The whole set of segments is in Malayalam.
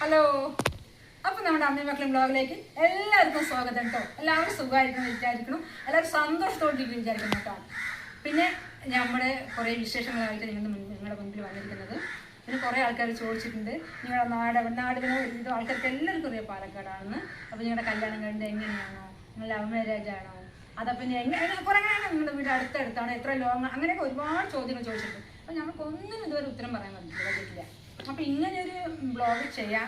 ഹലോ അപ്പൊ നമ്മുടെ അമ്മയും മക്കളും ബ്ലോഗിലേക്ക് എല്ലാവർക്കും സ്വാഗതം കേട്ടോ. എല്ലാവരും സുഖമായിരിക്കണം വിചാരിക്കണം എല്ലാവരും സന്തോഷത്തോടെ വിചാരിക്കണം കേട്ടോ. പിന്നെ നമ്മുടെ കുറേ വിശേഷങ്ങളായിട്ട് മുന്നിൽ നിങ്ങളുടെ മുമ്പിൽ വന്നിരിക്കുന്നത്. പിന്നെ കുറേ ആൾക്കാർ ചോദിച്ചിട്ടുണ്ട്. നിങ്ങളുടെ നാട് നാടിന് ഇത് ആൾക്കാർക്ക് എല്ലാവർക്കും അറിയാം. പാലക്കാടാണെന്ന്. അപ്പോൾ നിങ്ങളുടെ കല്യാണം കഴിഞ്ഞ എങ്ങനെയാണോ? നിങ്ങൾ ലവ് മാരേജ് ആണോ അതാ പിന്നെ എങ്ങനെ കുറേ നിങ്ങളുടെ വീട് അടുത്തടുത്താണോ. എത്ര ലോങ് അങ്ങനെയൊക്കെ ഒരുപാട് ചോദ്യങ്ങൾ ചോദിച്ചിട്ടുണ്ട്. അപ്പോൾ ഞങ്ങൾക്ക് ഒന്നും ഇതുവരെ ഉത്തരം പറയാൻ പറ്റില്ല. അപ്പൊ ഇങ്ങനെ ഒരു ബ്ലോഗ് ചെയ്യാൻ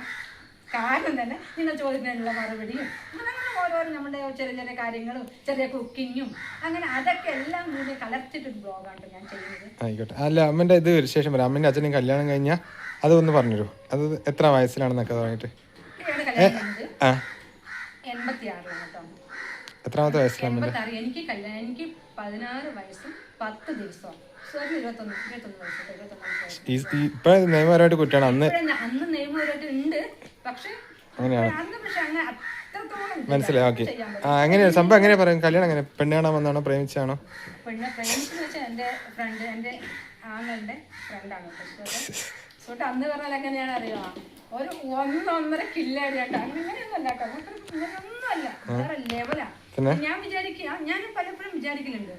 കാരണം തന്നെ നിങ്ങൾ ചോദിക്കുന്നതിനുള്ള മറുപടിയും അങ്ങനെ അങ്ങനെ ഓരോരോ നമ്മുടെ ചെറിയ ചെറിയ കാര്യങ്ങളും ചെറിയ കുക്കിങ്ങും അങ്ങനെ അതൊക്കെ എല്ലാം കൂടി കലർത്തിട്ടൊരു ബ്ലോഗാണ് ഞാൻ ചെയ്യുന്നത്. ആയിക്കോട്ടെ. അല്ല അമ്മന്റെ ഇത് വിശേഷം പറയാം അമ്മന്റെ അച്ഛനും കല്യാണം കഴിഞ്ഞാൽ അതൊന്ന് പറഞ്ഞുതരൂ. അത് എത്ര വയസ്സിലാണെന്നൊക്കെ പറഞ്ഞിട്ട്. എത്രാമത്തെ വയസ്സിലാണ് എനിക്ക് കല്യാണം എനിക്ക് പതിനാറ് വയസ്സും പത്ത് ദിവസവും. സാറിന് ഇരുപത്തൊന്ന് കുറ്റാണ് അന്ന് ഇപ്പോഴും ഞാൻ- അന്ന് നിയമപരമായിട്ട് ഉണ്ട്. പക്ഷെ അങ്ങനെയാണ്. മനസ്സിലായി. ഓക്കെ. ആ എങ്ങനെയാണ് സംഭവം എങ്ങനെയാ പറയും കല്യാണം എങ്ങനെ പെണ്ണ് കാണാൻ വന്നാണോ പ്രേമിച്ചാണോ അന്ന് പറഞ്ഞാൽ എങ്ങനെയാണ് അറിയോ ഒരു ഒന്നൊന്നര കില്ലാടി കേട്ടോ അങ്ങനെയൊന്നും അല്ല കേട്ടോ. നമുക്ക് ഇങ്ങനെയൊന്നും അല്ല. വേറെ ലെവലാ പിന്നെ? ഞാൻ വിചാരിക്കുക ഞാൻ പലപ്പോഴും വിചാരിക്കലുണ്ട്.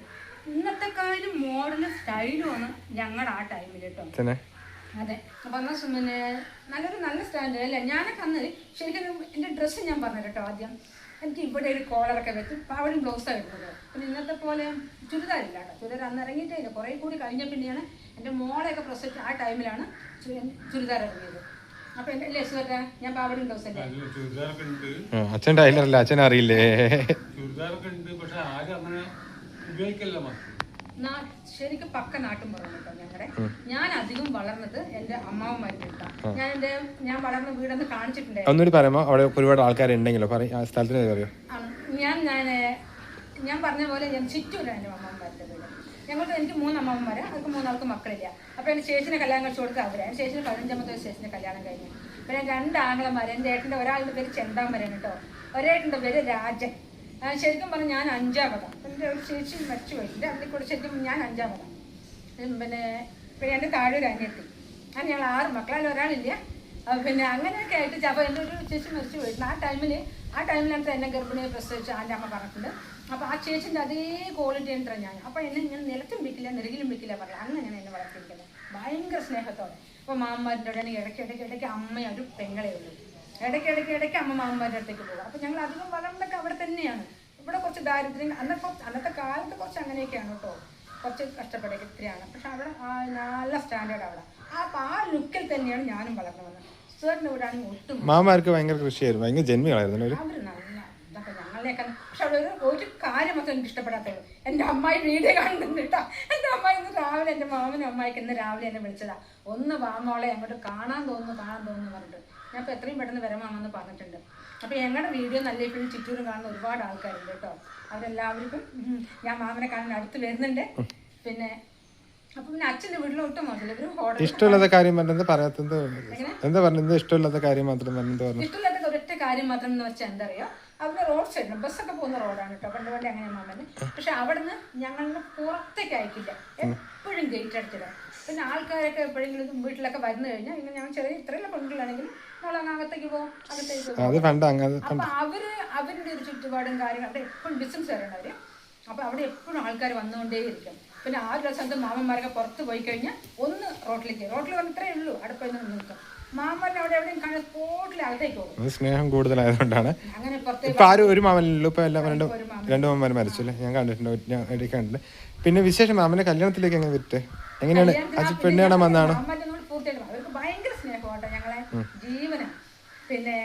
ഇന്നത്തെ കാലം മോഡലും സ്റ്റൈലുമാണ് ഞങ്ങളുടെ ആ ടൈമിൽ കേട്ടോ അതെ. അപ്പൊ എന്നാ പിന്നെ നല്ലൊരു നല്ല സ്റ്റാൻഡേർഡ് അല്ലേ? ഞാനൊക്കെ അന്ന് ശരിക്കും എന്റെ ഡ്രസ്സ് ഞാൻ പറഞ്ഞു കേട്ടോ ആദ്യം. എനിക്ക് ഇവിടെ ഒരു കോളറൊക്കെ വെച്ച് പാവടും ബ്ലൗസാണ് ഇടുന്നത്. പിന്നെ ഇന്നത്തെ പോലെ ചുരിദാരില്ല കേട്ടോ ചുരിദാർ അന്ന് ഇറങ്ങിയിട്ടേ ഇല്ല. കുറേ കൂടി കഴിഞ്ഞ പിന്നെയാണ് എന്റെ മോളെയൊക്കെ പ്രസവിച്ച ആ ടൈമിലാണ് ചുരിദാർ ഇറങ്ങിയത്. അപ്പൊ എന്റെ ഞാൻ പാവടും ബ്ലൗസ് അല്ലേ? അല്ല, ചുരിദാറൊക്കെ ഉണ്ട്. ആ, അച്ഛൻ ടൈലറല്ല അച്ഛൻ അറിയില്ലേ? ചുരിദാറൊക്കെ ഉണ്ട്. പക്ഷെ ആരും അങ്ങനെ ശരിക്കും പക്ക നാട്ടും പറഞ്ഞു കേട്ടോ ഞങ്ങളുടെ ഞാൻ അധികം വളർന്നത് എന്റെ അമ്മാവന്മാരുടെ അടുത്താണ് ഞാൻ എന്റെ ഞാൻ വളർന്ന വീടൊന്ന് കാണിച്ചിട്ടുണ്ടായിരുന്നു. അവിടെ ഒരുപാട് ആൾക്കാരുണ്ടെങ്കിലോ സ്ഥലത്തിന് പറയോ. ഞാൻ ഞാൻ ഞാൻ പറഞ്ഞ പോലെ ഞാൻ ചുറ്റൂരാണ് എന്റെ അമ്മമാരുടെ വീട്. ഞങ്ങൾക്ക് എനിക്ക് മൂന്ന് അമ്മാവന്മാരെ അവർക്ക് മൂന്നാൾക്ക് മക്കളില്ല. അപ്പോൾ എന്റെ ശേഷിനെ കല്യാണം കഴിച്ചു കൊടുക്കുക അവരെ. എന്റെ ചേച്ചിന് പതിനഞ്ചാമത്തെ ചേച്ചിനെ കല്യാണം കഴിഞ്ഞു. പിന്നെ രണ്ട് ആങ്ങളമാരെ എന്റെ ഏട്ടന്റെ ഒരാളുടെ പേര് ചെന്താമരൻ കേട്ടോ. ഒരേട്ടന്റെ പേര് രാജൻ. ശരിക്കും പറഞ്ഞാൽ ഞാൻ അഞ്ചാമതാണ് എന്റെ ഒരു ചേച്ചി മരിച്ചു പോയി. എന്റെ അതിൽ കൂടെ ശരിക്കും ഞാൻ അഞ്ചാമതാണ് പിന്നെ പിന്നെ എന്റെ താഴെ ഒരു അനിയത്തി. അങ്ങനെ ഞങ്ങൾ ആറ് മക്കളാൽ ഒരാളില്ല. പിന്നെ അങ്ങനെയൊക്കെ ആയിട്ട് അപ്പോൾ എന്റെ ഒരു ചേച്ചി മരിച്ചു പോയിട്ടുണ്ട് ആ ടൈമിൽ ആ ടൈമിലാണ് എന്നെ ഗർഭിണിയെ പ്രസവിച്ച് എന്റെ അമ്മ പറഞ്ഞിട്ടുണ്ട്. അപ്പോൾ ആ ചേച്ചിന്റെ അതേ ക്വാളിറ്റി എന്റെ ഞാൻ. അപ്പോൾ എന്നെ ഇങ്ങനെ നിലത്തും വിൽക്കില്ല നിലകിലും വിൽക്കില്ല പറഞ്ഞില്ല അങ്ങനെയാണ് എന്നെ വളർത്തിയിരിക്കുന്നത് ഭയങ്കര സ്നേഹത്തോടെ. അപ്പോൾ മാമ്മമാരുടെ കൂടെ ഇടയ്ക്ക് ഇടയ്ക്ക് ഇടയ്ക്ക് അമ്മ ഒരു പെങ്ങളെ ഉള്ളൂ. ഇടയ്ക്ക് ഇടയ്ക്ക് ഇടയ്ക്ക് അമ്മ മാമ്മമാരുടെ അടുത്തേക്ക് പോകും. അപ്പോൾ ഞങ്ങൾ അധികം വളർന്നൊക്കെ അവിടെ തന്നെയാണ്. ഇവിടെ കുറച്ച് ദാരിദ്ര്യം അന്നത്തെ അന്നത്തെ കാലത്ത് കുറച്ച് അങ്ങനെയൊക്കെയാണ് കേട്ടോ. കുറച്ച് കഷ്ടപ്പെടുക ഇത്രയാണ്. പക്ഷെ അവിടെ ആ നല്ല സ്റ്റാൻഡേർഡ് അവിടെ. ആ അപ്പൊ ആ ലുക്കിൽ തന്നെയാണ് ഞാനും വളർന്നു വന്നത്. സാറിന്റെ ഇവിടെ ആണെങ്കിൽ ഒട്ടും മാമാർക്ക് ഭയങ്കര കൃഷിയായിരുന്നു. ഭയങ്കര ജന്മികളായിരുന്നു അവർ നല്ല ഇതൊക്കെ ഞങ്ങളെയൊക്കെ പക്ഷെ അവിടെ ഒരു ഒരു കാര്യം മാത്രം എനിക്ക് ഇഷ്ടപ്പെടാത്തുള്ളൂ എന്റെ അമ്മായി വീഡിയോ കാണുന്നുണ്ട് കേട്ടോ. എന്റെ അമ്മായി ഇന്ന് രാവിലെ എന്റെ മാമനും അമ്മായിക്ക് ഇന്ന് രാവിലെ എന്നെ വിളിച്ചതാ. ഒന്ന് വാ മോളെ അങ്ങോട്ട് കാണാൻ തോന്നുന്നു കാണാൻ തോന്നുന്നു പറഞ്ഞിട്ട്. ഞാൻ ഇപ്പോൾ എത്രയും പെട്ടെന്ന് വരമാണെന്ന് പറഞ്ഞിട്ടുണ്ട്. അപ്പോൾ ഞങ്ങളുടെ വീഡിയോ നല്ല ഇപ്പോഴും ചുറ്റൂരും കാണുന്ന ഒരുപാട് ആൾക്കാരുണ്ട് കേട്ടോ. അവരെല്ലാവർക്കും ഞാൻ മാമനെ കാണാൻ അടുത്ത് വരുന്നുണ്ട്. പിന്നെ ഇഷ്ടമില്ലാത്ത കാര്യം പറഞ്ഞത് പറയാത്തത് എന്താ പറഞ്ഞത്? ഇഷ്ടമില്ലാത്ത കാര്യം മാത്രം പറഞ്ഞത് പറഞ്ഞു? ഇഷ്ടമില്ലാത്ത ഒരൊറ്റ കാര്യം മാത്രം എന്ന് വെച്ചാൽ എന്താ അറിയോ അവിടെ റോഡ് സൈഡിലാണ് ബസ്സൊക്കെ പോകുന്ന റോഡാണ് കേട്ടോ. പണ്ട് പണ്ട് അങ്ങനെ മാമന്. പക്ഷെ അവിടുന്ന് ഞങ്ങളുടെ പുറത്തേക്ക് അയക്കില്ല. എപ്പോഴും ഗേറ്റ് അടച്ചിടാം പിന്നെ ആൾക്കാരൊക്കെ എപ്പോഴെങ്കിലും വീട്ടിലൊക്കെ വന്നു കഴിഞ്ഞാൽ ഇങ്ങനെ ഞാൻ ചെറിയ ഇത്രയുള്ള പെൺകുട്ടികളാണെങ്കിലും നമ്മളങ്ങ് അകത്തേക്ക് പോകും അകത്തേക്ക് പോകും. അപ്പൊ അവർ അവരുടെ ഒരു ചുറ്റുപാടും കാര്യം അവിടെ എപ്പോഴും ബിസിനസ് വരണം അവർ അപ്പൊ അവിടെ എപ്പോഴും ആൾക്കാർ വന്നുകൊണ്ടേയിരിക്കും. പിന്നെ ആ ഒരു സ്ഥലത്ത് മാമന്മാരൊക്കെ പുറത്ത് പോയി കഴിഞ്ഞാൽ ഒന്ന് റോട്ടിലേക്ക് റോട്ടിൽ വന്ന് ഇത്രയേ ഉള്ളൂ. അടുപ്പിൽ നിന്ന് നിൽക്കും സ്നേഹം കൂടുതലായതുകൊണ്ടാണ്. ഇപ്പൊ ആരും ഒരു മാമനല്ലോ. ഇപ്പൊ എല്ലാം രണ്ട് രണ്ട് മാമന്മാർ മരിച്ചു അല്ലേ? ഞാൻ കണ്ടിട്ടുണ്ട്. ഞാൻ ഇടയ്ക്ക് കണ്ടിട്ടുണ്ട്. പിന്നെ വിശേഷം മാമന്റെ കല്യാണത്തിലേക്ക് എങ്ങനെ വിറ്റ് എങ്ങനെയാണ്? അച്ഛൻ പെണ്ണേണം വന്നാണ്? ഭയങ്കര ഞങ്ങളെ ജീവന. പിന്നെ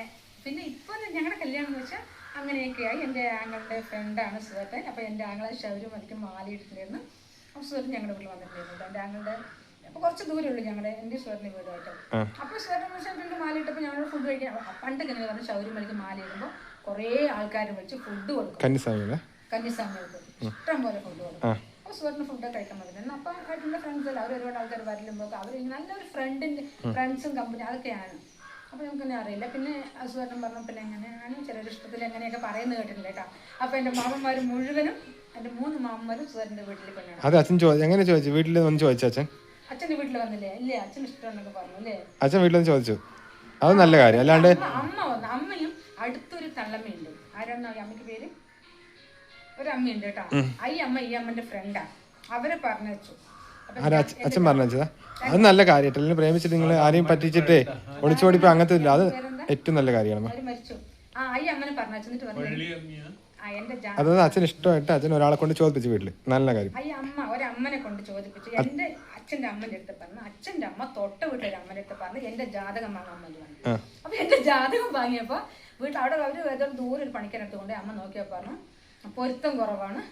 പിന്നെ ഇപ്പൊ ഞങ്ങളുടെ കല്യാണം എന്ന് വെച്ചാൽ അങ്ങനെയൊക്കെയായി. എന്റെ ആങ്ങളുടെ ഫ്രണ്ടാണ് സുഹൃത്തൻ അപ്പോൾ എന്റെ ആങ്ങളെ ശൗര്യം മറ്റും മാലയിട്ടിട്ടുണ്ടായിരുന്നു അപ്പം അപ്പോൾ സുഹൃത്ത് ഞങ്ങളുടെ വീട്ടിൽ വന്നിട്ടുണ്ടായിരുന്നു. എന്റെ ആങ്ങളുടെ അപ്പൊ കുറച്ച് ദൂരമുള്ളൂ ഞങ്ങളുടെ എന്റെ സുഹൃത്തിന്റെ വീടുമായിട്ട്. അപ്പോൾ സുഹൃത്തിന് മാല മാലയിട്ടപ്പോ ഞങ്ങൾ ഫുഡ് കഴിക്കാൻ പണ്ട് ഇങ്ങനെ പറഞ്ഞു ശൗരിമലയ്ക്ക് മാല ഇടുമ്പോ കുറേ ആൾക്കാർ വിളിച്ച് ഫുഡ് കൊടുക്കും. കന്നിസ്വാമിയുടെ? കന്യാസ്വാമികൾക്ക് ഇഷ്ടം പോലെ ഫുഡ് കൊടുക്കും. സുവർണ ഫുഡ് കഴിക്കാൻ പറ്റുന്നത് അപ്പൊ ആയിട്ടുള്ള ഫ്രണ്ട്സ് അല്ല അവർ ഒരുപാട് ആൾക്കാർ വരലുമ്പോൾ അവർ നല്ലൊരു ഫ്രണ്ടിന്റെ ഫ്രണ്ട്സും കമ്പനി അതൊക്കെയാണ്. അപ്പോൾ നമുക്കെന്നെ അറിയില്ല. പിന്നെ സുവർണം പറഞ്ഞു പിന്നെ എങ്ങനെയാണ് ചിലരുടെ ഇഷ്ടത്തിൽ എങ്ങനെയൊക്കെ പറയുന്നത് കേട്ടിട്ടില്ല കേട്ടോ. അപ്പൊ എന്റെ മാമന്മാര് മുഴുവനും എന്റെ മൂന്ന് മാമന്മാരും സുവർണന്റെ വീട്ടിൽ കൊണ്ടാണ് അതെ അച്ഛൻ ചോദിച്ചു എങ്ങനെ ചോദിച്ചു? വീട്ടിൽ ഒന്ന് ചോദിച്ചു അച്ഛൻ? അച്ഛന്റെ വീട്ടിൽ വന്നില്ലേ? ഇല്ലേ അച്ഛൻ ഇഷ്ടമെന്നൊക്കെ പറഞ്ഞു അല്ലേ? അച്ഛൻ വീട്ടിൽ നിന്ന് ചോദിച്ചു. അത് നല്ല കാര്യം. അല്ലാണ്ട് അമ്മ വന്നു അമ്മയും അടുത്തൊരു തള്ളമ്മയുണ്ട്. ആരാണ് ഈ അമ്മയ്ക്ക് പേര്? ഒരു അമ്മയുണ്ട് കേട്ടോ ഈ അമ്മ ഈ അമ്മന്റെ ഫ്രണ്ടാ അവരെ പറഞ്ഞു അച്ഛൻ പറഞ്ഞതാ അത് നല്ല കാര്യമായിട്ട് അല്ലെങ്കിൽ പ്രേമിച്ചിട്ട് നിങ്ങൾ ആരെയും പറ്റിച്ചിട്ടേ ഒളിച്ചോടിപ്പോ അങ്ങനത്തെ ഇല്ല. അത് ഏറ്റവും നല്ല കാര്യമാണ്. അതായത് അച്ഛൻ ഇഷ്ടമായിട്ട് അച്ഛൻ ഒരാളെ കൊണ്ട് ചോദിപ്പിച്ചു വീട്ടിൽ. നല്ല കാര്യം. കൊണ്ട് ചോദിപ്പിച്ചു. എന്റെ അച്ഛന്റെ അമ്മന്റെ അടുത്ത് പറഞ്ഞു അച്ഛന്റെ അമ്മ തൊട്ട വീട്ടിലെ അമ്മന്റെ അടുത്ത് പറഞ്ഞു എന്റെ ജാതകം വാങ്ങാൻ വേണ്ടി പറഞ്ഞു. അപ്പൊ എന്റെ ജാതകം വാങ്ങിയപ്പോ വീട്ടിൽ അവിടെ അവർ ഏതോ ദൂരെ ഒരു പണിക്കാരെടുത്ത് കൊണ്ട് അമ്മ നോക്കിയപ്പോൾ പറഞ്ഞു പൊരുത്തം കുറവാണ്.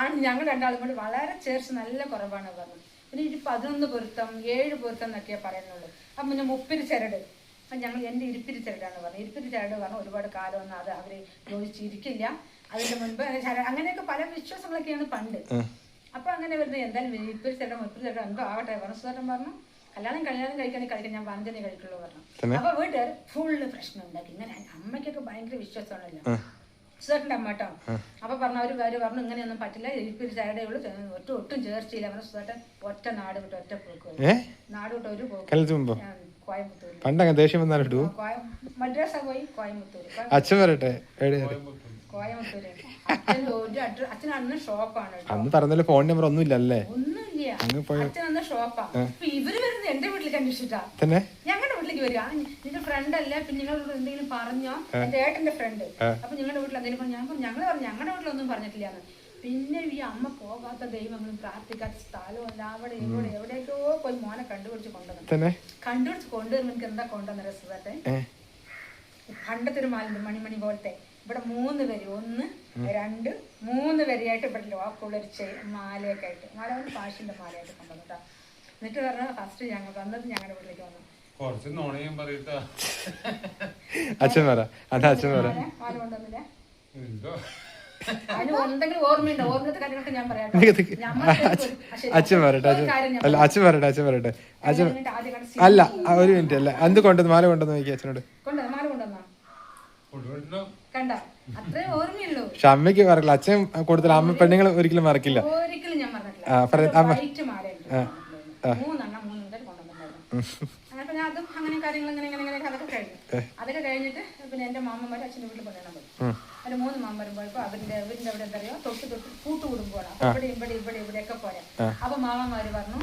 ആണ് ഞങ്ങൾ രണ്ടാളും കൂടി വളരെ ചേർച്ച് നല്ല കുറവാണ് പറഞ്ഞു. പിന്നെ ഒരു പതിനൊന്ന് പൊരുത്തം ഏഴ് പൊരുത്തം എന്നൊക്കെയാ പറയുന്നുള്ളൂ. അപ്പം പിന്നെ മുപ്പിരി ചരട്. അപ്പം ഞങ്ങൾ എന്റെ ഇരിപ്പിരി ചരടാണ് പറഞ്ഞു ഇരിപ്പിരി ചരട് പറഞ്ഞു ഒരുപാട് കാലമൊന്നും അത് അവർ യോജിച്ചിരിക്കില്ല. അതിന്റെ മുൻപ് അങ്ങനെയൊക്കെ പല വിശ്വാസങ്ങളൊക്കെയാണ് പണ്ട്. അപ്പൊ അങ്ങനെ വരുന്നത് എന്തായാലും ഒരു ചേട്ടൻ മുപ്പിരി ചേട്ടൻ എന്തോ ആവട്ടെ പറഞ്ഞു ചേട്ടൻ പറഞ്ഞു. കല്യാണം കല്യാണം കഴിക്കാൻ കഴിക്കാൻ ഞാൻ പറഞ്ഞതന്നെ കഴിക്കുള്ളൂ പറഞ്ഞു. അപ്പൊ വീട്ടുകാർ ഫുള്ള് പ്രശ്നം ഉണ്ടാക്കി. ഇങ്ങനെ അമ്മയ്ക്കൊക്കെ ഭയങ്കര വിശ്വാസമാണല്ലോ. സുധാട്ടന്റെ അമ്മ കേട്ടോ അപ്പൊ പറഞ്ഞു അവർ പേര് പറഞ്ഞു ഇങ്ങനെയൊന്നും പറ്റില്ല. ഇപ്പൊരു ചേടേ ഉള്ളൂ. ഒട്ടും ഒട്ടും ചേർച്ചയില്ല. പറഞ്ഞു സുധാട്ടൻ ഒറ്റ നാട് വിട്ട് ഒറ്റ പോക്ക് നാട് വിട്ട് ഒരു പോക്ക് കോയമ്പത്തൂർ പണ്ടങ്ങ് ദേഷ്യം വന്നാലും മദ്രാസ പോയി കോയമ്പത്തൂർ അച്ഛൻ വരട്ടെ. കോയമ്പത്തൂര്. അച്ഛൻ ഒരു അഡ്രസ് അച്ഛൻ അന്ന് ഷോപ്പാണ് അന്ന് പറഞ്ഞാലും ഫോൺ നമ്പർ ഒന്നും ഇല്ലല്ലേ ഒന്നുമില്ല. അങ്ങ് പോയ. അച്ഛൻ അന്ന് ഷോപ്പാ. അപ്പൊ ഇവർ വരുന്നത് എന്റെ വീട്ടിലേക്ക് അന്വേഷിച്ചിട്ടാ തന്നെ? ഞങ്ങളുടെ വീട്ടിലേക്ക് വരിക. നിന്റെ ഫ്രണ്ട് അല്ല? പിന്നെ നിങ്ങളോട് എന്തെങ്കിലും പറഞ്ഞോ? എന്റെ ഏട്ടന്റെ ഫ്രണ്ട് അപ്പൊ നിങ്ങളുടെ വീട്ടിൽ എന്തെങ്കിലും പറഞ്ഞു? ഞാൻ പറഞ്ഞു ഞങ്ങൾ പറഞ്ഞു ഞങ്ങളുടെ വീട്ടിലൊന്നും പറഞ്ഞിട്ടില്ല പിന്നെ ഈ അമ്മ പോകാത്ത ദൈവങ്ങളും പ്രാർത്ഥിക്കാത്ത സ്ഥലമല്ല അവിടെ ഇവിടെ എവിടെയൊക്കെയോ പോയി മോനെ കണ്ടുപിടിച്ച് കൊണ്ടുവന്നു. കണ്ടുപിടിച്ച് കൊണ്ടുവരുമ്പോൾ എനിക്ക് എന്താ കൊണ്ടുവന്ന രസത്തെ? പണ്ടത്തെ ഒരു മാലുണ്ട് മണിമണി പോലത്തെ. ഇവിടെ മൂന്ന് വരി. ഒന്ന് രണ്ട് മൂന്ന് വരിയായിട്ട് ഇവിടെ ലോക്കുള്ളൊരു ചെ മാലയൊക്കെ ആയിട്ട്. മാല വന്ന് പാഷിന്റെ മാലയായിട്ട് കൊണ്ടുവന്നു കേട്ടോ. എന്നിട്ട് പറഞ്ഞ ഫസ്റ്റ് ഞങ്ങൾ വന്നത് ഞങ്ങളുടെ വീട്ടിലേക്ക് വന്നു. കുറച്ച് നുണയും പറയട്ടോ. അച്ഛൻ പറ. അതാ അച്ഛൻ പറ. മാല കൊണ്ടുവന്നില്ല? അച്ഛൻ പറയട്ടെ അച്ഛൻ അല്ല അച്ഛൻ പറയട്ടെ അച്ഛൻ പറയട്ടെ. അച്ഛൻ അല്ല ഒരു മിനിറ്റ് അല്ല. എന്ത് കൊണ്ടുവന്ന്? മാല കൊണ്ടുവന്ന് നോക്കി അച്ഛനോട്. കൊണ്ടുവന്ന? മാല കൊണ്ടുവന്നോ? കണ്ട. അത്രേ ഓർമ്മയുള്ളൂ. പക്ഷെ അമ്മയ്ക്ക് മറക്കില്ല. അച്ഛൻ കൂടുതൽ അമ്മ പെണ്ണുങ്ങൾ ഒരിക്കലും മറക്കില്ല. ഒരിക്കലും ഞാൻ ആ, പറ- പറഞ്ഞിട്ടില്ല വൈറ്റ് മാലയുണ്ട് മൂന്നെണ്ണം മൂന്ന് മുതൽ കൊണ്ടുവന്നിട്ടുണ്ടായിരുന്നു. അങ്ങനെ പിന്നെ അതും അങ്ങനെ കാര്യങ്ങൾ ഇങ്ങനെ ഇങ്ങനെ ഇങ്ങനെ അതൊക്കെ കഴിഞ്ഞു. അതൊക്കെ കഴിഞ്ഞിട്ട് പിന്നെ എന്റെ മാമന്മാർ അച്ഛന്റെ വീട്ടിൽ കൊണ്ടുവരണം പോയി. മൂന്ന് മാമന്മാരും പോയപ്പോ അവരുടെ അവരുടെ അവിടെ എന്താ പറയുക തൊട്ട് തൊട്ട് കൂട്ടുകുടുംബമാണ്. ഇവിടെ ഇവിടെ ഇവിടെ ഇവിടെയൊക്കെ പോരാ. അപ്പൊ മാമ്മമാര് പറഞ്ഞു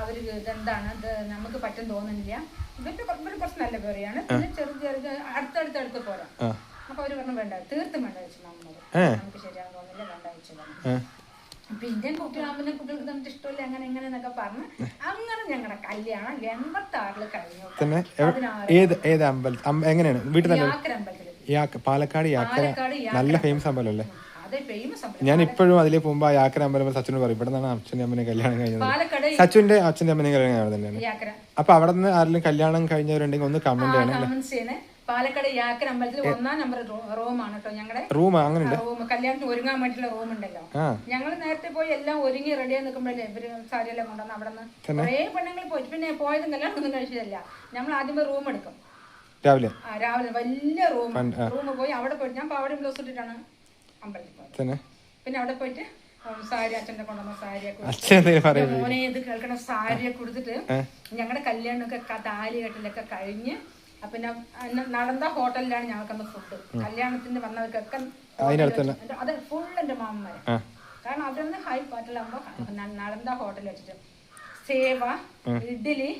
അവർ ഇതെന്താണ്? ഇത് നമുക്ക് പറ്റും തോന്നുന്നില്ല. ഇവരുടെ കുറച്ച് നല്ല പേരെയാണ്. പിന്നെ ചെറുത് ചെറുത് അടുത്തടുത്തടുത്ത് പോരാ. അപ്പൊ അവർ പറഞ്ഞു വേണ്ട തീർത്തും വേണ്ട വെച്ചു മാമന്മാര് നമുക്ക് ശരിയാണെന്ന് തോന്നില്ല വേണ്ട വെച്ചു പറഞ്ഞു പിന്നെ കുട്ടികളാകുമ്പോൾ കുട്ടികൾക്ക് നമുക്ക് ഇഷ്ടമില്ല അങ്ങനെ എങ്ങനെ എന്നൊക്കെ പറഞ്ഞ് അങ്ങനെ ഞങ്ങളുടെ കല്യാണം എൺപത്തി ആറിൽ കഴിഞ്ഞു ഏത് ഏത് അമ്പലം എങ്ങനെയാണ്? വീട്ടിൽ പാലക്കാട് യാക്കര നല്ല ഫേമസ് അമ്പലല്ലേ ഫേമസ് അമ്പലം. ഞാൻ ഇപ്പോഴും അതിലേ പോകുമ്പോ ആ യാക്കര അമ്പലം സച്ചിനോട് പറയും ഇവിടെ നിന്നാണ് അച്ഛന്റെ അമ്മനെ കല്യാണം കഴിഞ്ഞത്. സച്ചുവിന്റെ അച്ഛന്റെ അമ്മനെ കല്യാണം കഴിഞ്ഞത് തന്നെയാണ്. അപ്പൊ അവിടെ നിന്ന് ആരെങ്കിലും കല്യാണം കഴിഞ്ഞവരുണ്ടെങ്കിൽ ഒന്ന് കമന്റ് ചെയ്യണേ. പാലക്കാട് യാക്കൻ അമ്പലത്തിൽ ഒന്നാം നമ്പർ റൂമാണ് കേട്ടോ ഞങ്ങളുടെ റൂം അങ്ങനെ റൂം കല്യാണത്തിന് ഒരുങ്ങാൻ വേണ്ടിയിട്ടുള്ള റൂം ഉണ്ടല്ലോ ഞങ്ങൾ നേരത്തെ പോയി എല്ലാം ഒരുങ്ങി റെഡിയായി നിൽക്കുമ്പോഴല്ലേ ഇവർ സാരിയെല്ലാം കൊണ്ടുവന്ന് അവിടെ നിന്ന് കുറേ പെണ്ണുങ്ങൾ പോയി. പിന്നെ പോയതും കല്യാണം ഒന്നും കഴിച്ചതല്ല. നമ്മൾ ആദ്യമേ റൂം എടുക്കും. രാവിലെ? ആ, രാവിലെ. വലിയ റൂം. റൂം പോയി അവിടെ പോയിട്ട് ഞാൻ പാവടയും ബ്ലൗസ് ഇട്ടിട്ടാണ് അമ്പലത്തിൽ പോയത്. പിന്നെ അവിടെ പോയിട്ട് സാരി അച്ഛന്റെ കൊണ്ടുവന്ന സാരിയൊക്കെ മോനെ ഇത് കേൾക്കണ സാരിയൊക്കെ കൊടുത്തിട്ട് ഞങ്ങളുടെ കല്യാണമൊക്കെ താലി കെട്ടലൊക്കെ കഴിഞ്ഞ് പിന്നെ നടന്ന ഹോട്ടലിലാണ് ഞങ്ങൾക്കന്ന് ഫുഡ് കല്യാണത്തിന് വന്നവർക്കൊക്കെ അത് ഫുൾ എന്റെ മാമന്മാര്. കാരണം അതൊന്ന് ഹൈ പാട്ടിലാകുമ്പോൾ നടന്ന ഹോട്ടലിൽ വെച്ചിട്ട് സേവ ഇഡ്ഡലി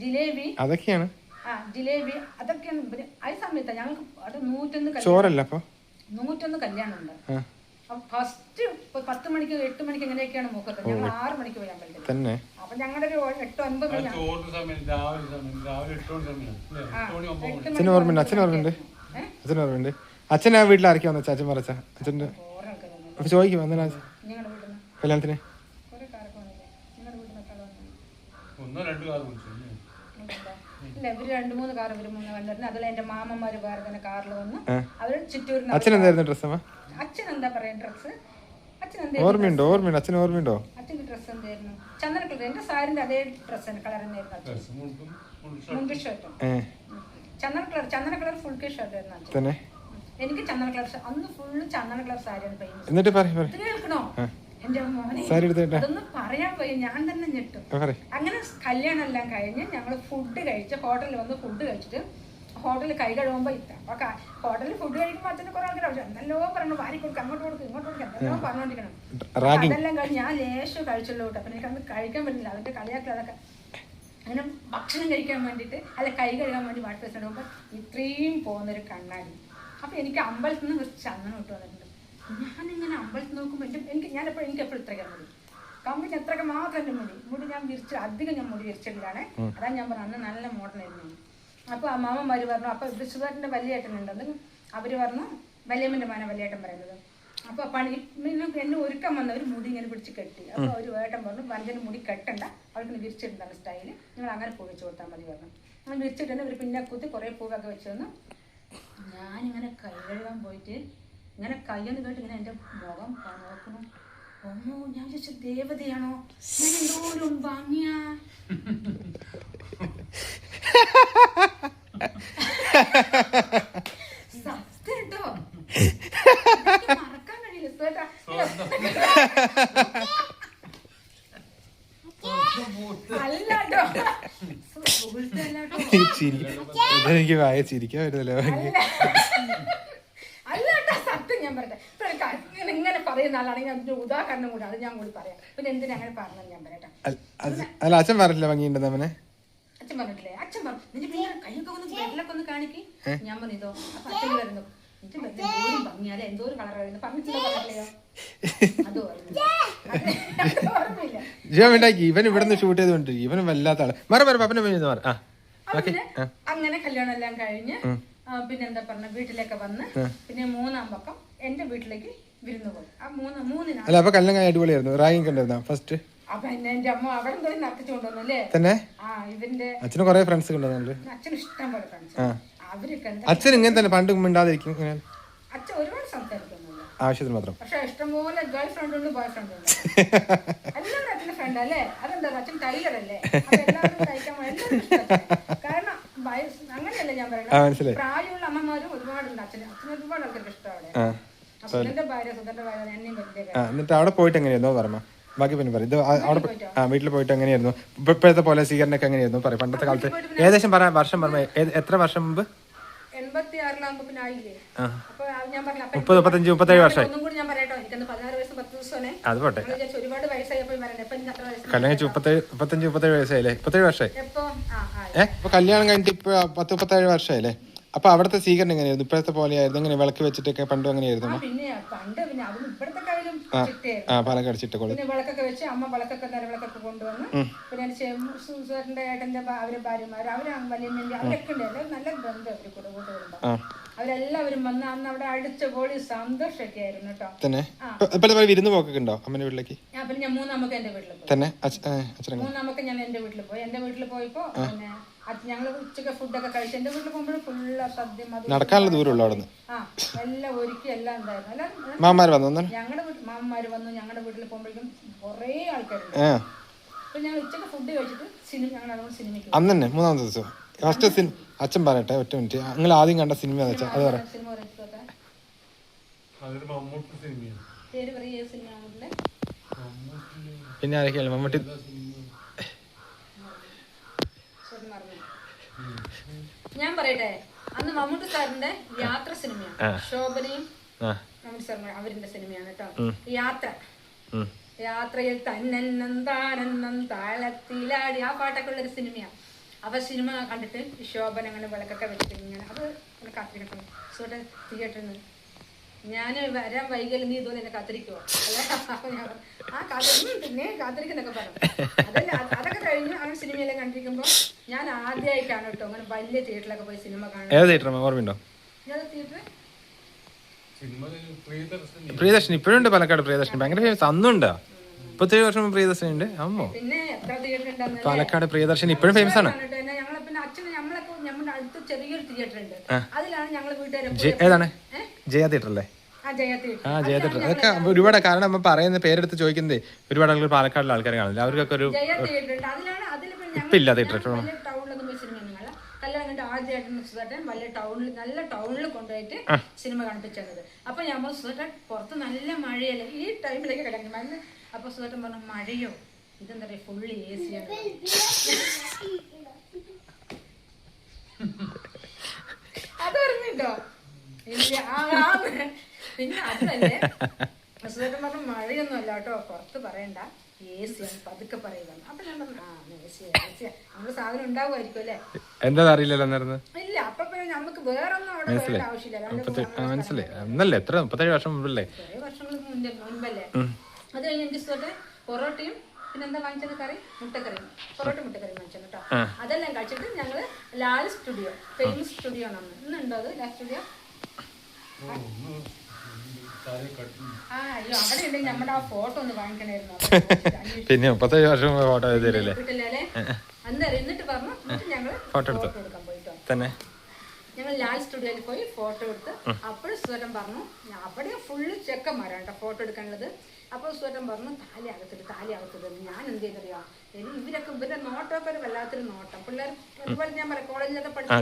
ജിലേബി. അതൊക്കെയാണ്. ആ ജിലേബി അതൊക്കെയാണ്. ആ സമയത്താണ് ഞങ്ങൾക്ക് അത് നൂറ്റൊന്ന് ചോറല്ല നൂറ്റൊന്ന് കല്യാണം ഉണ്ട് അപ്പൊ ഫസ്റ്റ് പത്ത് മണിക്ക് എട്ട് മണിക്ക് എങ്ങനെയൊക്കെയാണ് മൂക്കത്ത്? ഞങ്ങൾ ആറ് മണിക്ക് പോയി അമ്പലത്തിൽ. തന്നെ. അപ്പൊ ഞങ്ങളുടെ ഒരു എട്ട് ഒൻപത് മണി ചോറിന് സമയം രാവിലെ സമയം രാവിലെ എട്ട് മണി സമയം അല്ലേ? മണി ഒമ്പത് മണി. അച്ഛന് ഓർമ്മയുണ്ട് അച്ഛൻ ആ വീട്ടിൽ ആരൊക്കെ വന്നു? അച്ഛൻ പറച്ച അച്ഛന്റെ അപ്പൊ ചോദിക്കും വീട്ടിൽ കല്യാണത്തിന്? ഇല്ല ഇവർ രണ്ട് മൂന്ന് കാർ ഇവർ മൂന്ന് വന്നിരുന്നു. അതിൽ എന്റെ മാമന്മാര് വേറെ തന്നെ കാറിൽ വന്നു. അവർ ചുറ്റൂരിന് അച്ഛൻ എന്തായിരുന്നു ഡ്രസ്സ് അമ്മ അച്ഛൻ എന്താ പറയാ ഓർമ്മയുണ്ടോ? ഓർമ്മയുണ്ട്. ഓർമ്മയുണ്ടോ? അച്ഛന്റെ ഡ്രസ്സ് എന്തായിരുന്നു? ചന്ദന കളർ എന്റെ സാരിന്റെ അതേ ഡ്രസ്സ് കളർ തന്നെയായിരുന്നു അച്ഛൻ. ഡ്രസ് മുണ്ടും മുണ്ട് മുണ്ട് ഷർട്ടും ചന്ദന കളർ ചന്ദന കളർ ഫുൾ കെ ഷർട്ട് ആയിരുന്നു അച്ഛൻ. തന്നെ? എനിക്ക് ചന്ദന കളർ ഷ- അന്ന് ഫുള്ള് ചന്ദന കളർ സാരിയാണ് എന്നിട്ട് കേൾക്കണോ? എന്റെ മോനെ അതൊന്നും പറയാൻ പോയി ഞാൻ തന്നെ ഞെട്ടും. അങ്ങനെ കല്യാണം എല്ലാം കഴിഞ്ഞ് ഞങ്ങൾ ഫുഡ് കഴിച്ച് ഹോട്ടലിൽ വന്ന് ഫുഡ് കഴിച്ചിട്ട് ഹോട്ടലിൽ കൈ കഴുകുമ്പോൾ ഇത്ര. അപ്പൊ ഹോട്ടലിൽ ഫുഡ് കഴിക്കുമ്പോൾ അച്ഛന് കുറെ ആൾക്കാർ പക്ഷെ എന്തെല്ലോ പറഞ്ഞു വാരി കൊടുക്കും അങ്ങോട്ട് കൊടുക്കും ഇങ്ങോട്ട് കൊടുക്കും. എന്തെല്ലോ പറഞ്ഞോണ്ടിരിക്കണം അതെല്ലാം കഴിഞ്ഞ് ഞാൻ ലേശം കഴിച്ചുള്ളൂ കേട്ടോ. അപ്പൊ എനിക്കന്ന് കഴിക്കാൻ പറ്റില്ല അതിന്റെ കളിയാക്കി അതൊക്കെ. അങ്ങനെ ഭക്ഷണം കഴിക്കാൻ വേണ്ടിയിട്ട് അല്ല കൈ കഴുകാൻ വേണ്ടി വാട്ടർ പേസ്റ്റ് ഇടുമ്പോൾ ഇത്രയും പോകുന്നൊരു കണ്ണാടി. അപ്പൊ എനിക്ക് അമ്പലത്തിൽ നിന്ന് കുറച്ച് ചന്ദനം ഇട്ട് വന്നിട്ടുണ്ട്. ഞാനിങ്ങനെ അമ്പലത്തിൽ നോക്കുമ്പോൾ എന്റെ എനിക്ക് ഞാനെപ്പോഴും എനിക്ക് എപ്പോഴും ഇത്രയ്ക്ക് മതി കമ്പിന് എത്രയൊക്കെ മാത്രം എന്റെ മുടി. മുടി ഞാൻ വിരിച്ച് അധികം ഞാൻ മുടി വിരിച്ചിട്ടില്ലാണ് അതാണ് ഞാൻ പറഞ്ഞു അന്ന് നല്ല മോഡലായിരുന്നു. അപ്പോൾ അമ്മാമ്മമാര് പറഞ്ഞു അപ്പോൾ ഇവിടെ ഷുഗറിന്റെ വലിയേട്ടനുണ്ടെന്ന് അവർ പറഞ്ഞു വലിയമ്മന്റെ മാന വലിയേട്ടൻ പറയുന്നത്. അപ്പോൾ പണി എന്നെ ഒരുക്കം വന്നവർ മുടി ഇങ്ങനെ പിടിച്ച് കെട്ടി. അപ്പോൾ ഒരു ഏട്ടൻ പറഞ്ഞു വഞ്ചന് മുടി കെട്ടണ്ട അവൾക്ക് വിരിച്ചിട്ടുണ്ടാണ് സ്റ്റൈൽ. നിങ്ങൾ അങ്ങനെ പൂ വെച്ച് കൊടുത്താൽ മതി പറഞ്ഞു. അങ്ങനെ വിരിച്ചിട്ടുണ്ട് ഒരു പിന്നെ കുത്തി കുറേ പൂവൊക്കെ വെച്ച് തന്നു. ഞാനിങ്ങനെ കൈ കഴുകാൻ പോയിട്ട് ഇങ്ങനെ കയ്യെന്ന് കേട്ട് ഇങ്ങനെ എന്റെ മുഖം നോക്കണം ഓ ഞാൻ ചോദിച്ചു ദേവതയാണോ? ഞാൻ എന്തോരം ഭംഗിയാ. ഇതെനിക്ക് വായ ചിരിക്കാൻ പറ്റുന്നില്ല അല്ല. സത്യം ഞാൻ പറയട്ടെ. എനിക്ക് ഇങ്ങനെ പറയുന്ന ആളാണെങ്കിൽ അതിന്റെ ഉദാഹരണം കൂടെ അത് ഞാൻ കൂടി പറയാം. പിന്നെ എന്തിനാ അങ്ങനെ പറഞ്ഞത് ഞാൻ പറയട്ടെ. അല്ല അച്ഛൻ പറഞ്ഞില്ല ഭംഗിയുണ്ടെന്ന് അവനെ അച്ഛൻ പറഞ്ഞിട്ടില്ലേ അച്ഛൻ പറഞ്ഞു നിന്റെ പേര് കൈയൊക്കെ ഒന്ന് വിരലൊക്കെ ഒന്ന് കാണിക്ക് ഞാൻ അപ്പൊ അച്ഛൻ വരുന്നു. എന്തോരം ഭംഗിയാലേ എന്തോരം കളർ വരുന്നു പറഞ്ഞിട്ടില്ല പറഞ്ഞില്ലയോ അത് ഓർമ്മയില്ല അത് ഓർമ്മയില്ല ജീവൻ ഉണ്ടാക്കി ഇവൻ ഇവിടെ ഷൂട്ട് ചെയ്തുകൊണ്ട് ഇവനും വല്ലാത്ത ആൾ. മറ മറ പപ്പനെ പോയി മാറ. ആ ഓക്കെ. അങ്ങനെ അങ്ങനെ കല്യാണം എല്ലാം കഴിഞ്ഞ് ആ, പിന്നെ എന്താ പറഞ്ഞ വീട്ടിലേക്ക് വന്ന് പിന്നെ മൂന്നാം പക്കം എന്റെ വീട്ടിലേക്ക് വിരുന്ന് പോയി. ആ മൂന്ന് മൂന്നിനാ അല്ല അപ്പൊ കല്യാണം കഴിഞ്ഞ അടിപൊളിയായിരുന്നു. റാഗിങ് കണ്ടായിരുന്ന ഫസ്റ്റ് അപ്പൊ എന്നെ എന്റെ അമ്മ അവിടെ എന്തോ കൊണ്ടുവന്നല്ലേ തന്നെ? ആ ഇവന്റെ അച്ഛന് കുറെ ഫ്രണ്ട്സ് ഉണ്ടായിരുന്നു? അച്ഛൻ ഇഷ്ടം പോലെ ഫ്രണ്ട്സ് ആ. അച്ഛൻ ഇങ്ങനെ തന്നെ പണ്ട് മിണ്ടാതിരിക്കും ഇങ്ങനെ. അച്ഛൻ ഒരുപാട് സംസാരിക്കൊന്നുമില്ല ആവശ്യത്തിന് മാത്രം. പക്ഷെ ഇഷ്ടംപോലെ ഗേൾ ഫ്രണ്ട് ഉണ്ട് ബോയ് ഫ്രണ്ട് ഉണ്ട്. എല്ലാവരും അച്ഛന്റെ ഫ്രണ്ട് അല്ലേ? അതെന്താ അച്ഛൻ ടൈലർ അല്ലേ? അപ്പൊ എല്ലാവരും തയ്ക്കാൻ പോ- എല്ലാവരും ഇഷ്ടാ കാരണം വയസ്സ് അങ്ങനെയല്ല ഞാൻ ആ പറയുന്നത് മനസ്സിലായി. പ്രായമുള്ള അമ്മമാരും ഒരുപാടുണ്ട് അച്ഛന്. അച്ഛന് ഒരുപാട് ആൾക്കാർക്ക് ഇഷ്ടമാണ്. ആ ഭാര്യ സുധന്റെ ഭാര്യ എന്നെയും വലിയ ആ എന്നിട്ട് അവിടെ പോയിട്ട് എങ്ങനെയായിരുന്നു? പറമ്മ ബാക്കി പിന്നെ പറയും. ഇത് ആ- അവിടെ ആ വീട്ടിൽ പോയിട്ട് എങ്ങനെയായിരുന്നു? ഇപ്പൊ ഇപ്പോഴത്തെ പോലെ സ്വീകരണമൊക്കെ എങ്ങനെയായിരുന്നു? പറയും. പണ്ടത്തെ കാലത്ത് ഏകദേശം പറയാം വർഷം പറഞ്ഞ. എത്ര വർഷം മുമ്പ്? മുപ്പത് മുപ്പത്തഞ്ച് മുപ്പത്തേഴ് അത് പോട്ടെ. കല്യാണം കഴിച്ച് മുപ്പത്തേഴ് മുപ്പത്തഞ്ച് മുപ്പത്തേഴ് വയസ്സായില്ലേ? മുപ്പത്തേഴ് വർഷമായി എപ്പോ? ആ ആ ഏ? ഇപ്പൊ കല്യാണം കഴിഞ്ഞിട്ട് ഇപ്പൊ പത്ത് മുപ്പത്തേഴ് വർഷമായില്ലേ അപ്പൊ അവിടുത്തെ സ്വീകരണം എങ്ങനെയായിരുന്നു? ഇപ്പോഴത്തെ പോലെയായിരുന്നു? എങ്ങനെ വിളക്ക് വെച്ചിട്ടൊക്കെ പണ്ടും ആ, എങ്ങനെയായിരുന്നു പിന്നെ പണ്ട് പിന്നെ ചിട്ടയായിരുന്നു ആ പാലക്കാട് ചിട്ടക്കോട് പിന്നെ വിളക്കൊക്കെ വെച്ച് അമ്മ വിളക്കൊക്കെ നിലവിളക്കൊക്കെ കൊണ്ടുവന്ന് പിന്നെ ചേട്ടന്റെ ഏട്ടന്റെ അവരെ ഭാര്യമാർ അവർ വലിയ അവരൊക്കെ ഉണ്ടായിരുന്നു നല്ല ബന്ധം അവർ കൂടെ കൂട്ട് അവരെല്ലാവരും വന്ന് അന്ന് അവിടെ അടിച്ച പൊളി സന്തോഷമൊക്കെ ആയിരുന്നു കേട്ടോ. തന്നെ? വിരുന്ന് പോക്കൊക്കെ ഉണ്ടോ അമ്മന്റെ വീട്ടിലേക്ക്? പിന്നെ ഞാൻ മൂന്നാമൊക്കെ എന്റെ വീട്ടിൽ പോയി. തന്നെ? മൂന്നാമൊക്കെ ഞാൻ എന്റെ വീട്ടിൽ പോയി. എന്റെ വീട്ടിൽ പോയപ്പോ പിന്നെ അത് ഞങ്ങൾ ഉച്ചയ്ക്ക് ഫുഡൊക്കെ കഴിച്ചു എന്റെ വീട്ടിൽ പോകുമ്പോൾ ഫുള്ള് സദ്യം നടക്കാനുള്ള ദൂരമുള്ള അവിടെ ആ എല്ലാം ഒരുക്കി എല്ലാം ഉണ്ടായിരുന്നു എല്ലാവരും മാമാര് വന്നു? ഞങ്ങളുടെ മാമന്മാര് വന്നു ഞങ്ങളുടെ വീട്ടിൽ പോകുമ്പോഴേക്കും കുറേ ആൾക്കാരുണ്ട്. ഏ. അപ്പൊ ഞങ്ങൾ ഉച്ചയ്ക്ക് ഫുഡ് കഴിച്ചിട്ട് സിനിമ ഞങ്ങൾ അതുകൊണ്ട് സിനിമയ്ക്ക് അന്ന് തന്നെ മൂന്നാമത്തെ ദിവസം. ഫസ്റ്റ് സിനിമ അച്ഛൻ പറയട്ടെ ഒറ്റ മിനിറ്റ്. നിങ്ങൾ ആദ്യം കണ്ട സിനിമ എന്ന് വെച്ചാൽ അത് സിനിമ പേര് പറയുക സിനിമ പിന്നെ ആരൊക്കെയാണ് മമ്മൂട്ടി ഞാൻ പറയട്ടെ അന്ന് മമ്മൂട്ടി സാറിന്റെ യാത്ര സിനിമയാണ് ശോഭനയും ആ. മമ്മൂട്ടി അവരിന്റെ സിനിമയാണ് കേട്ടോ യാത്ര. യാത്രയിൽ തന്നെന്നും താനെന്നും താളത്തിലാടി. ആ പാട്ടൊക്കെ ഉള്ളൊരു സിനിമയാണ് അപ്പൊ സിനിമ കണ്ടിട്ട് ശോഭനങ്ങൾ വിളക്കൊക്കെ വെച്ചിട്ട് ഇങ്ങനെ അത് ഇങ്ങനെ കാത്തിരിക്കണം സോട്ടെ തിയേറ്ററിൽ നിന്ന് ഞാൻ വരാൻ വൈകൽ നീ ഇതുപോലെ എന്നെ കാത്തിരിക്കുവോ? അല്ലെ? ആ കാത്തിരിക്കുന്നു പിന്നെ കാത്തിരിക്കുന്നൊക്കെ പറഞ്ഞു. അതല്ല അത് അതൊക്കെ കഴിഞ്ഞ് അങ്ങനെ സിനിമയെല്ലാം കണ്ടിരിക്കുമ്പോൾ ഞാൻ ആദ്യമായിട്ടാണ് കേട്ടോ അങ്ങനെ വലിയ തിയേറ്ററിലൊക്കെ പോയി സിനിമ കാണുന്നത്. തിയേറ്റർ ഓർമ്മയുണ്ടോ ഏത് തിയേറ്റർ സിനിമ പ്രിയദർശനി. പ്രിയദർശിനി ഇപ്പോഴും ഉണ്ട് പാലക്കാട് പ്രിയദർശിനി. ഭയങ്കര ഫേമസ് അന്നുണ്ട്. മുപ്പത്തേഴ് വർഷം മുമ്പ് പ്രിയദർശിനി ഉണ്ട്. അമ്മോ. പിന്നെ എത്ര തിയേറ്റർ ഉണ്ടെന്ന് പാലക്കാട് പ്രിയദർശിനി ഇപ്പോഴും ഫേമസ് ആണ്. ഞങ്ങളെ പിന്നെ അച്ഛന് നമ്മളൊക്കെ നമ്മുടെ അടുത്ത് ചെറിയൊരു തിയേറ്റർ ഉണ്ട്. അതിലാണ് ഞങ്ങൾ വീട്ടുകാരെ ജെ- ഏതാണ്? ജയ തിയേറ്റർ അല്ലേ? ആ ജയ തിയേറ്റർ ആ ജയ തിയേറ്റർ അതൊക്കെ ഒരുപാട് കാരണം നമ്മൾ പറയുന്ന പേരെടുത്ത് ചോദിക്കുന്നത് ഒരുപാട് ആളുകൾ പാലക്കാടിലെ ആൾക്കാർ കാണില്ല അവർക്കൊക്കെ ഒരു ഇപ്പില്ല തിയേറ്റർ കല്യാണം കണ്ട് ആദ്യമായിട്ട് സുധാട്ടൻ വലിയ ടൗണിൽ നല്ല ടൗണിൽ കൊണ്ടുപോയിട്ട് സിനിമ കാണിപ്പിച്ചത്. അപ്പൊ ഞാൻ സുധാട്ടൻ പുറത്ത് നല്ല മഴയല്ലേ? ഈ ടൈമിലേക്ക് കിടക്കും. മഴ അപ്പൊ സുധാട്ടൻ പറഞ്ഞു മഴയോ? ഇതെന്താ പറയുക? ഫുള്ള് എ സിയാണ് ഇല്ല ആ ആന്ന്. പിന്നെ അതല്ലേ സുധാട്ടൻ പറഞ്ഞു മഴയൊന്നും അല്ല കേട്ടോ പുറത്ത് പറയണ്ട. പതുക്കെ പറയുക അപ്പൊ ഞാൻ പറഞ്ഞു ആ സി നമ്മുടെ സാധനം ഉണ്ടാവുമായിരിക്കും അല്ലേ? എന്താ അറിയില്ലല്ലോ എന്നായിരുന്നു ഇല്ല അപ്പൊ പിന്നെ നമുക്ക് വേറെ ഒന്നും അവിടെ വേണ്ട ആവശ്യമില്ല. മനസ്സിലായി. എന്നല്ലേ എത്ര? മുപ്പത്തേഴ് വർഷം മുമ്പല്ലേ വർഷങ്ങൾക്ക് മുന്നേ മുൻപല്ലേ? അത് കഴിഞ്ഞ് എനിക്ക് ഇഷ്ടത്തെ പൊറോട്ടയും പിന്നെന്താ വാങ്ങിച്ചത് കറി? മുട്ടക്കറി പൊറോട്ട മുട്ടക്കറി വാങ്ങിച്ചത് കേട്ടോ. അതെല്ലാം കഴിച്ചിട്ട് ഞങ്ങൾ ലാൽ സ്റ്റുഡിയോ ഫേമസ് സ്റ്റുഡിയോ ആണ് ഇന്നുണ്ടോ അത് ലാൽ സ്റ്റുഡിയോ? പിന്നെ മുപ്പത്തഞ്ച് വർഷം ഫോട്ടോ ഞങ്ങൾ ഫോട്ടോ എടുത്തു. ഫോട്ടോ എടുക്കാൻ പോയിട്ടോ. തന്നെ. ഞങ്ങൾ ലാൽ സ്റ്റുഡിയോയിൽ പോയി ഫോട്ടോ എടുത്ത് അപ്പോൾ സ്വരം പറഞ്ഞു ഞാൻ അവിടെ ഫുള്ള് ചെക്കന്മാരാണ് കേട്ടോ ഫോട്ടോ എടുക്കാനുള്ളത്. അപ്പോൾ സ്വരം പറഞ്ഞു താലി അകത്തിട്ട് താലി അകത്തിട്ട്. ഞാൻ എന്ത് ചെയ്തറിയാം ഇവരൊക്കെ ഇവരുടെ നോട്ടമൊക്കെ ഒരു വല്ലാത്തൊരു നോട്ടം. പിള്ളേർ ഒരുപാട് ഞാൻ പറയാം കോളേജിലൊക്കെ പഠിച്ചു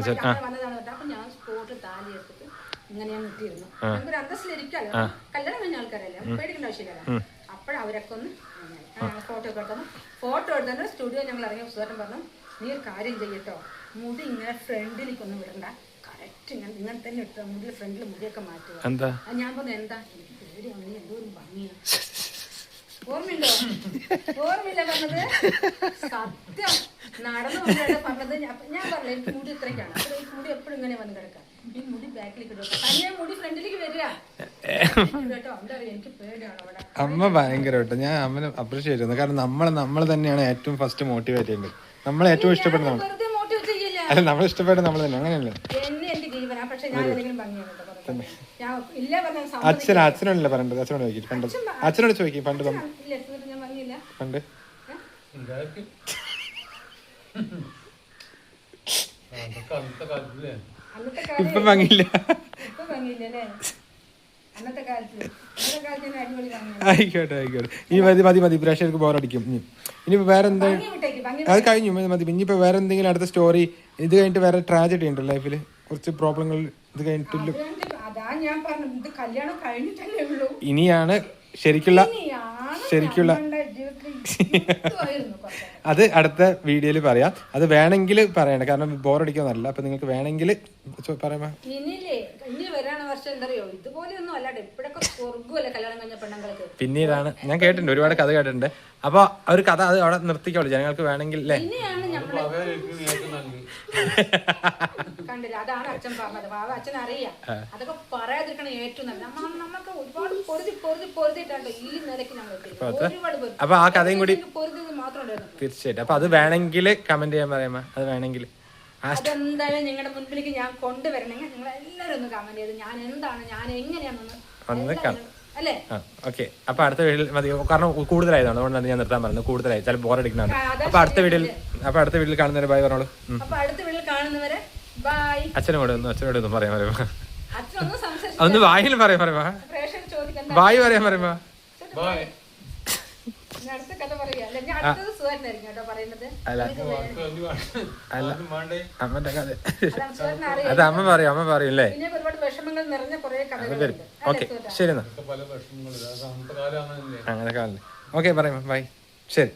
വന്നതാണ് കേട്ടോ. അപ്പോൾ ഞാൻ സ്പോട്ട് താലി എടുത്തിട്ട് ഇങ്ങനെ ഞാൻ നിൽക്കിയിരുന്നു നമുക്കൊരു അന്തസ്സിലിരിക്കാലോ കല്യാണം കഴിഞ്ഞ ആൾക്കാരല്ലേ? പേടിക്കേണ്ട ആവശ്യമില്ല അപ്പോഴവരൊക്കെ ഒന്ന് ഫോട്ടോ ഒക്കെ എടുത്തു ഫോട്ടോ എടുത്തു സ്റ്റുഡിയോ ഞങ്ങൾ ഇറങ്ങിയ സ്വരം പറഞ്ഞു നീ ഒരു കാര്യം ചെയ്യട്ടോ. മുടി ഇങ്ങനെ ഫ്രണ്ടിലേക്ക് ഒന്നും വിടണ്ട. കറക്റ്റ് ഇങ്ങനെ ഇങ്ങനെ തന്നെ ഇട്ടോ മുടി ഫ്രണ്ടിൽ മുടിയൊക്കെ മാറ്റുക. ഞാൻ പറഞ്ഞു എന്താ? എനിക്ക് പേടിയാണ് നീ എന്തോ ഒരു ഭംഗിയാ. ഓർമ്മയുണ്ടോ? ഓർമ്മയില്ല പറഞ്ഞത്? സത്യം. നടന്നു പറഞ്ഞത് ഞാൻ- പറഞ്ഞു എനിക്ക് മുടി ഇത്രയ്ക്കാണ്. മുടി എപ്പോഴും ഇങ്ങനെ വന്ന് കിടക്കാം അമ്മ ഭയങ്കര കേട്ടോ? ഞാൻ അമ്മനെ അപ്രീഷിയേറ്റ് ചെയ്യുന്നു. കാരണം നമ്മളെ നമ്മൾ തന്നെയാണ് ഏറ്റവും ഫസ്റ്റ് മോട്ടിവേറ്റ് ചെയ്യേണ്ടത്. നമ്മൾ ഏറ്റവും ഇഷ്ടപ്പെടുന്ന അല്ല നമ്മൾ ഇഷ്ടപ്പെടുന്ന നമ്മൾ തന്നെ. അങ്ങനെയല്ലേ അച്ഛൻ അച്ഛനോടല്ലേ പറയണ്ടത്? അച്ഛനോട് ചോദിക്കും. പണ്ട് അച്ഛനോട് ചോദിക്കും. പണ്ട് പണ്ട്. അതൊക്കെ അന്നത്തെ കാലത്തില്ലേ ഇപ്പൊ ഭംഗിയില്ല. ആയിക്കോട്ടെ ആയിക്കോട്ടെ. ഇനി മതി മതി മതി. പ്രേക്ഷകർക്ക് ബോറടിക്കും. ഇനി ഇനിയിപ്പോ വേറെ എന്താ അത് കഴിഞ്ഞു മതി ഇനിയിപ്പോ വേറെ എന്തെങ്കിലും അടുത്ത സ്റ്റോറി ഇത് കഴിഞ്ഞിട്ട് വേറെ ട്രാജഡി ഉണ്ട് ലൈഫിൽ കുറച്ച് പ്രോബ്ലങ്ങൾ ഇത് കഴിഞ്ഞിട്ടില്ല ഇനിയാണ് ശരിക്കുള്ള ശരിക്കുള്ള അത് അടുത്ത വീഡിയോയിൽ പറയാം. അത് വേണമെങ്കിൽ പറയണം കാരണം ബോറടിക്കുന്നല്ല അപ്പൊ നിങ്ങൾക്ക് വേണമെങ്കിൽ പറയാമോ പിന്നീടാണ്. ഞാൻ കേട്ടിട്ടുണ്ട്. ഒരുപാട് കഥ കേട്ടിട്ടുണ്ട്. അപ്പൊ ഒരു കഥ അത് അവിടെ നിർത്തിക്കോളൂ. ജനങ്ങൾക്ക് വേണമെങ്കിൽ അല്ലേ കണ്ടില്ല. അതാണ് അച്ഛൻ പറഞ്ഞത്. ബാബ അച്ഛൻ അറിയാം. അതൊക്കെ പറയാതിരിക്കണം ഏറ്റവും നല്ല നമ്മൾ നമുക്ക് ഒരുപാട് പൊരുതി പൊരുതി പൊരുതിയിട്ടാണ് ഈ നിലയ്ക്ക് നമ്മൾ. ഒരുപാട് അപ്പൊ ആ കഥയും കൂടി പൊരുതിയത് മാത്രം തീർച്ചയായിട്ടും. അപ്പൊ അത് വേണമെങ്കിൽ കമന്റ് ചെയ്യാൻ പറയാമോ അത് വേണമെങ്കിൽ അതെന്തായാലും നിങ്ങളുടെ മുൻപിലേക്ക് ഞാൻ കൊണ്ടുവരണമെങ്കിൽ നിങ്ങൾ എല്ലാവരും ഒന്ന് കമന്റ് ചെയ്ത് ഞാൻ എന്താണ് ഞാൻ എങ്ങനെയാണെന്ന് ഓക്കെ അപ്പൊ അടുത്ത വീഡിയോയിൽ മതി. കാരണം കൂടുതലായതാണ്. അതുകൊണ്ടാണ് ഞാൻ നിർത്താൻ പറഞ്ഞത്. കൂടുതലായി. ചില ബോറടിക്കുന്നതാണ് അപ്പൊ അടുത്ത വീഡിയോയിൽ അപ്പൊ അടുത്ത വീട്ടിൽ കാണുന്നവരെ ബൈ പറഞ്ഞോളൂ. അച്ഛനും അപ്പൊ അടുത്ത വീട്ടിൽ കാണുന്നവരെ ബൈ അച്ഛനോട് ഒന്ന് അച്ഛനോട് ഒന്ന് പറയാൻ പറയുമ്പോ. ഒന്ന് വായിൽ പറയാൻ പറയുമ്പോ. വായി പറയാൻ പറയുമ്പോ. അമ്മന്റെ കഥ. അത് അമ്മ പറയും അമ്മ പറയും അല്ലേ? ഓക്കെ ശരി എന്നാ. അങ്ങനെ കാലല്ലേ ഓക്കെ പറയാം ബൈ ശരി.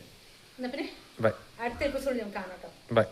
ബൈ അടുത്ത എപ്പിസോഡ് നമുക്ക് കാണാം കേട്ടോ ബൈ